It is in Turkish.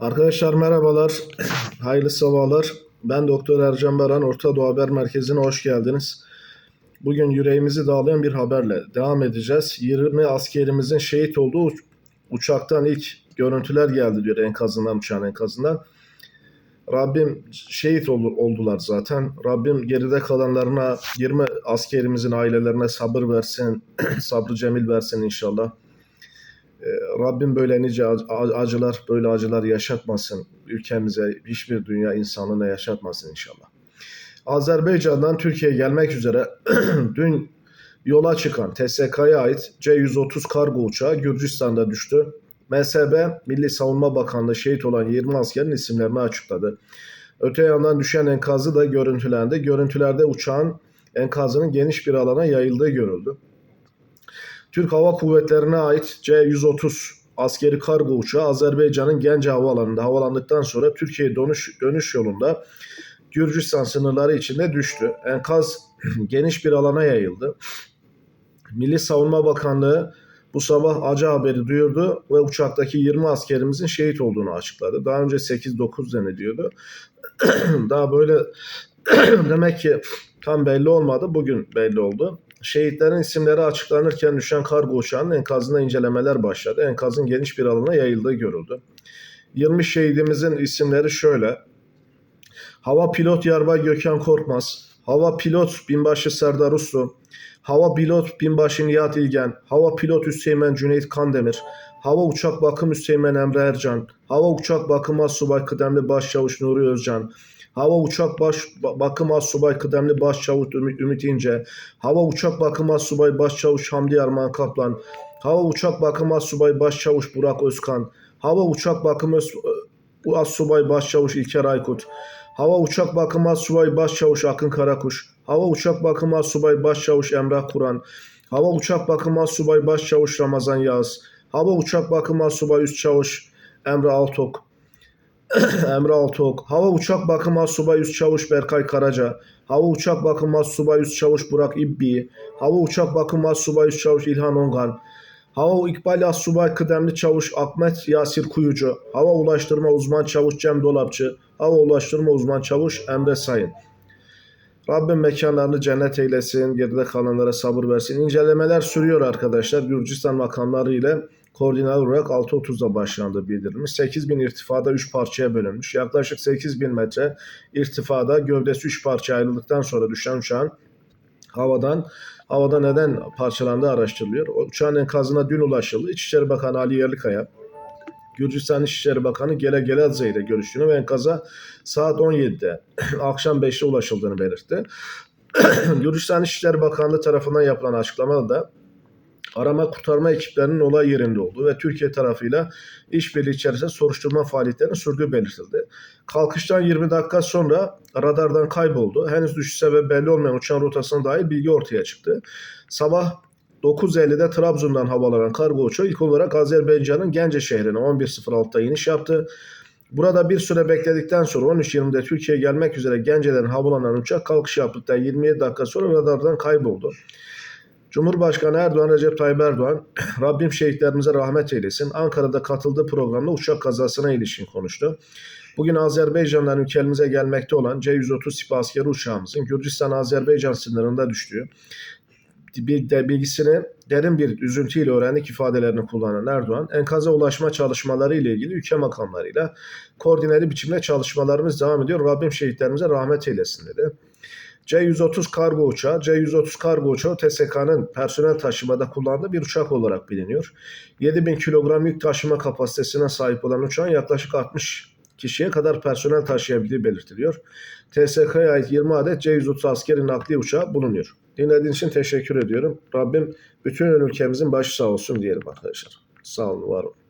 Arkadaşlar merhabalar, hayırlı sabahlar. Ben Doktor Ercan Baran, Orta Doğu Haber Merkezi'ne hoş geldiniz. Bugün yüreğimizi dağlayan bir haberle devam edeceğiz. 20 askerimizin şehit olduğu uç- uçaktan ilk görüntüler geldi diyor enkazından, uçağın enkazından. Rabbim şehit ol- oldular zaten. Rabbim geride kalanlarına, 20 askerimizin ailelerine sabır versin, sabrı cemil versin inşallah. Rabbim böyle nice ac- acılar, böyle acılar yaşatmasın ülkemize, hiçbir dünya insanlığına yaşatmasın inşallah. Azerbaycan'dan Türkiye'ye gelmek üzere dün yola çıkan TSK'ya ait C-130 kargo uçağı Gürcistan'da düştü. MSB, Milli Savunma Bakanlığı şehit olan 20 askerin isimlerini açıkladı. Öte yandan düşen enkazı da görüntülendi. Görüntülerde uçağın enkazının geniş bir alana yayıldığı görüldü. Türk Hava Kuvvetleri'ne ait C-130 askeri kargo uçağı Azerbaycan'ın Gence Havaalanı'nda havalandıktan sonra Türkiye dönüş, dönüş yolunda Gürcistan sınırları içinde düştü. Enkaz geniş bir alana yayıldı. Milli Savunma Bakanlığı bu sabah acı haberi duyurdu ve uçaktaki 20 askerimizin şehit olduğunu açıkladı. Daha önce 8-9 deniliyordu. Daha böyle demek ki tam belli olmadı. Bugün belli oldu. Şehitlerin isimleri açıklanırken düşen kargo uçağının enkazında incelemeler başladı. Enkazın geniş bir alana yayıldığı görüldü. 20 şehidimizin isimleri şöyle. Hava pilot Yarbay Gökhan Korkmaz, Hava pilot binbaşı Serdar Uslu, Hava pilot binbaşı Nihat İlgen, Hava pilot Üsteğmen Cüneyt Kandemir, Hava uçak bakım Üsteğmen Emre Ercan, Hava uçak bakım Assubay Kıdemli Başçavuş Nuri Özcan, Hava uçak baş, ba- bakım Assubay Kıdemli Başçavuş Ümit, İnce, Hava uçak bakım Assubay Başçavuş Hamdi Arman Kaplan, Hava uçak bakım Assubay Başçavuş Burak Özkan, Hava uçak bakım Öz- Assubay Başçavuş İlker Aykut, Hava Uçak Bakım Assubay Başçavuş Akın Karakuş, Hava Uçak Bakım Assubay Başçavuş Emrah Kur'an, Hava Uçak Bakım Assubay Başçavuş Ramazan Yağız, Hava Uçak Bakım Assubay Üst Çavuş Emre Altok, Emre Altok, Hava Uçak Bakım Assubay Üst Çavuş Berkay Karaca, Hava Uçak Bakım Assubay Üst Çavuş Burak İbbi, Hava Uçak Bakım Assubay Üst Çavuş İlhan Ongan, Hava İkbal Assubay Kıdemli Çavuş Ahmet Yasir Kuyucu, Hava Ulaştırma Uzman Çavuş Cem Dolapçı, Hava Ulaştırma Uzman Çavuş Emre Sayın. Rabbim mekanlarını cennet eylesin, geride kalanlara sabır versin. İncelemeler sürüyor arkadaşlar. Gürcistan makamları ile koordine olarak 6.30'da başlandı bildirilmiş. 8000 irtifada 3 parçaya bölünmüş. Yaklaşık 8000 metre irtifada gövdesi 3 parçaya ayrıldıktan sonra düşen uçağın havadan havada neden parçalandığı araştırılıyor. Uçağın enkazına dün ulaşıldı. İçişleri Bakanı Ali Yerlikaya Gürcistan İçişleri Bakanı Gele Geladze ile görüştüğünü ve enkaza saat 17'de akşam 5'te ulaşıldığını belirtti. Gürcistan İçişleri Bakanlığı tarafından yapılan açıklamada da arama kurtarma ekiplerinin olay yerinde olduğu ve Türkiye tarafıyla işbirliği içerisinde soruşturma faaliyetlerinin sürdüğü belirtildi. Kalkıştan 20 dakika sonra radardan kayboldu. Henüz düşüş sebebi belli olmayan uçağın rotasına dair bilgi ortaya çıktı. Sabah 9.50'de Trabzon'dan havalanan kargo uçağı ilk olarak Azerbaycan'ın Gence şehrine 11.06'da iniş yaptı. Burada bir süre bekledikten sonra 13.20'de Türkiye'ye gelmek üzere Gence'den havalanan uçak kalkış yaptıktan 27 dakika sonra radardan kayboldu. Cumhurbaşkanı Erdoğan Recep Tayyip Erdoğan, Rabbim şehitlerimize rahmet eylesin. Ankara'da katıldığı programda uçak kazasına ilişkin konuştu. Bugün Azerbaycan'dan ülkemize gelmekte olan C-130 Sipa askeri uçağımızın Gürcistan-Azerbaycan sınırında düştüğü, bir de bilgisini derin bir üzüntüyle öğrendik ifadelerini kullanan Erdoğan, enkaza ulaşma çalışmaları ile ilgili ülke makamlarıyla koordineli biçimde çalışmalarımız devam ediyor. Rabbim şehitlerimize rahmet eylesin dedi. C-130 kargo uçağı, C-130 kargo uçağı TSK'nın personel taşımada kullandığı bir uçak olarak biliniyor. 7000 kilogram yük taşıma kapasitesine sahip olan uçağın yaklaşık 60 kişiye kadar personel taşıyabildiği belirtiliyor. TSK'ya ait 20 adet C-130 askeri nakliye uçağı bulunuyor. Dinlediğiniz için teşekkür ediyorum. Rabbim bütün ülkemizin başı sağ olsun diyelim arkadaşlar. Sağ olun, var olun.